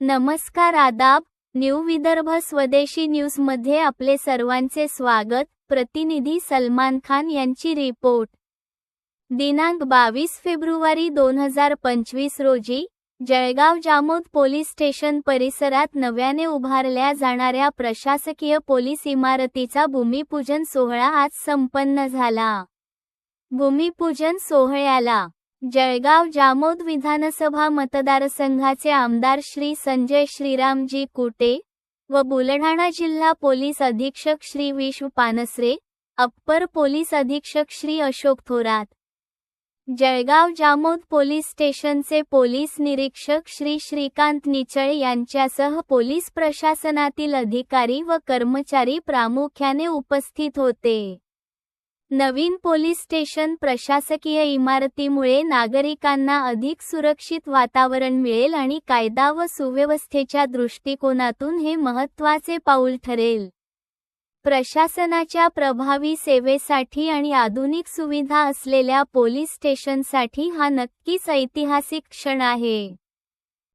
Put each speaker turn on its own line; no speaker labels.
नमस्कार आदाब न्यू विदर्भ स्वदेशी न्यूजमध्ये आपले सर्वांचे स्वागत प्रतिनिधी सलमान खान यांची रिपोर्ट. दिनांक बावीस फेब्रुवारी दोन हजार पंचवीस रोजी जळगाव जामोद पोलीस स्टेशन परिसरात नव्याने उभारल्या जाणाऱ्या प्रशासकीय पोलीस इमारतीचा भूमिपूजन सोहळा आज संपन्न झाला. भूमिपूजन सोहळ्याला जळगाव जामोद विधानसभा मतदारसंघाचे आमदार श्री संजय श्रीरामजी कुटे व बुलढाणा जिल्हा पोलीस अधीक्षक श्री विश्व पानसरे अप्पर पोलीस अधीक्षक श्री अशोक थोरात जळगाव जामोद पोलीस स्टेशनचे पोलीस निरीक्षक श्री श्रीकांत निचळ यांच्यासह पोलीस प्रशासनातील अधिकारी व कर्मचारी प्रामुख्याने उपस्थित होते. नवीन पोलीस स्टेशन प्रशासकीय इमारतीमुळे नागरिकांना अधिक सुरक्षित वातावरण मिळेल आणि कायदा व सुव्यवस्थेच्या दृष्टिकोनातून हे महत्त्वाचे पाऊल ठरेल. प्रशासनाच्या प्रभावी सेवेसाठी आणि आधुनिक सुविधा असलेल्या पोलीस स्टेशनसाठी हा नक्कीच ऐतिहासिक क्षण आहे.